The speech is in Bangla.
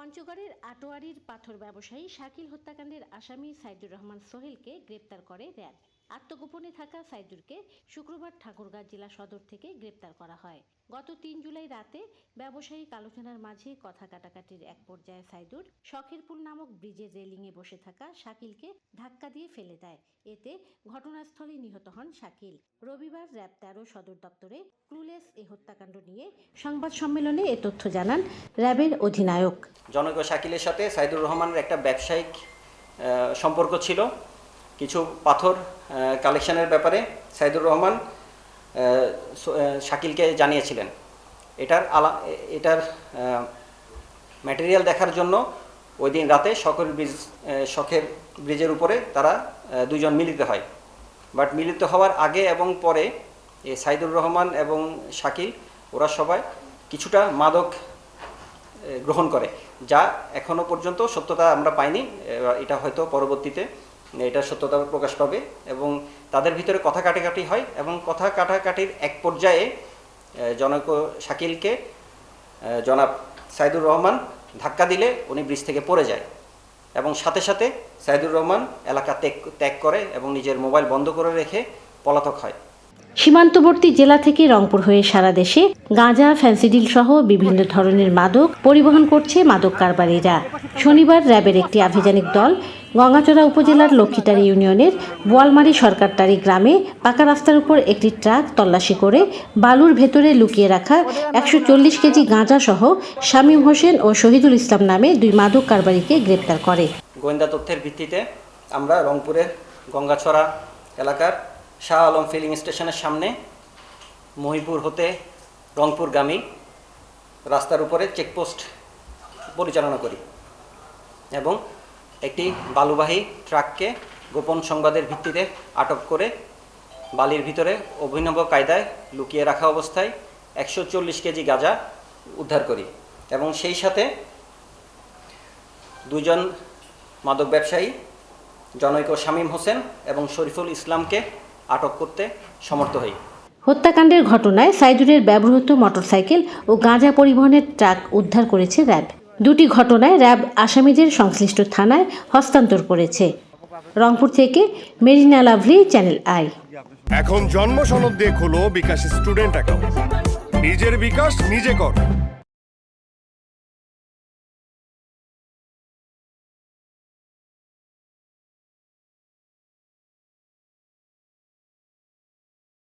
পঞ্চগড়ের আটোয়ারির পাথর ব্যবসায়ী শাকিল হত্যাকাণ্ডের আসামি সাইদুর রহমান সোহেলকে গ্রেপ্তার করে র্যাব। আত্মগোপনে থাকা সাইদুরকে শুক্রবার ঠাকুরগাঁ জেলা সদর থেকে গ্রেপ্তার করা হয়। গত তিন জুলাই রাতে ব্যবসায়িক আলোচনার মাঝে কথা কাটাকাটির এক পর্যায়ে সাইদুর শখেরপুল নামক ব্রিজের রেলিংয়ে বসে থাকা শাকিলকে ধাক্কা দিয়ে ফেলে দেয়। এতে ঘটনাস্থলে নিহত হন শাকিল। রবিবার র্যাব তেরো সদর দপ্তরে ক্লুলেস এ হত্যাকাণ্ড নিয়ে সংবাদ সম্মেলনে এ তথ্য জানান র্যাবের অধিনায়ক। জনক শাকিলের সাথে সাইদুর রহমানের একটা ব্যবসায়িক সম্পর্ক ছিল। কিছু পাথর কালেকশনের ব্যাপারে সাইদুর রহমান শাকিলকে জানিয়েছিলেন। এটার আলা, এটার ম্যাটেরিয়াল দেখার জন্য ওই দিন রাতে শখের ব্রিজ শখের ব্রিজের উপরে তারা দুজন মিলিত হয়। বাট মিলিত হওয়ার আগে এবং পরে এই সাইদুর রহমান এবং শাকিল, ওরা সবাই কিছুটা মাদক গ্রহণ করে, যা এখনও পর্যন্ত সত্যতা আমরা পাইনি। এটা হয়তো পরবর্তীতে এটা সত্যতা প্রকাশ পাবে এবং তাদের ভিতরে কথা কাটাকাটি হয় এবং কথা কাটাকাটির এক পর্যায়ে জনক শাকিলকে জনাব সাইদুর রহমান ধাক্কা দিলে উনি ব্রিজ থেকে পড়ে যায় এবং সাথে সাথে সাইদুর রহমান এলাকা ত্যাগ ত্যাগ করে এবং নিজের মোবাইল বন্ধ করে রেখে পলাতক হয়। সীমান্তবর্তী জেলা থেকে রংপুর হয়ে সারা দেশে গাঁজা, ফ্যান্সিডিল সহ বিভিন্ন ধরনের মাদক পরিবহন করছে মাদক কারবারিরা। শনিবার র্যাবের একটি আভিযানিক দল গঙ্গাচড়া উপজেলার লক্ষ্মীটারি ইউনিয়নের বোয়ালমারি সরকারটারি গ্রামে পাকা রাস্তার উপর একটি ট্রাক তল্লাশি করে বালুর ভেতরে লুকিয়ে রাখা একশো চল্লিশ কেজি গাঁজা সহ শামীম হোসেন ও শহীদুল ইসলাম নামে দুই মাদক কারবারিকে গ্রেপ্তার করে। গোয়েন্দা তথ্যের ভিত্তিতে আমরা রংপুরের গঙ্গাছড়া এলাকার শাহ আলম ফিলিং স্টেশনের সামনে মহিপুর হতে রংপুরগামী রাস্তার উপরে চেকপোস্ট পরিচালনা করি এবং একটি বালুবাহী ট্রাককে গোপন সংবাদের ভিত্তিতে আটক করে বালির ভিতরে অভিনব কায়দায় লুকিয়ে রাখা অবস্থায় একশো চল্লিশ কেজি গাঁজা উদ্ধার করি এবং সেই সাথে দুজন মাদক ব্যবসায়ী জনৈক শামীম হোসেন এবং শরীফুল ইসলামকে আটক করতে সমর্থ হই। হত্যাকাণ্ডের ঘটনায় সাইদুরের ব্যবহৃত মোটরসাইকেল ও গাঁজা পরিবহনের ট্রাক উদ্ধার করেছে র্যাব। দুটি ঘটনায় র্যাব আসামিদের সংশ্লিষ্ট থানায় হস্তান্তর করেছে। রংপুর থেকে মেরিনা লাভলি, চ্যানেল আই। এখন জন্ম সনদ দিয়ে খোলো বিকাশ স্টুডেন্ট অ্যাকাউন্ট। নিজের বিকাশ নিজে কর।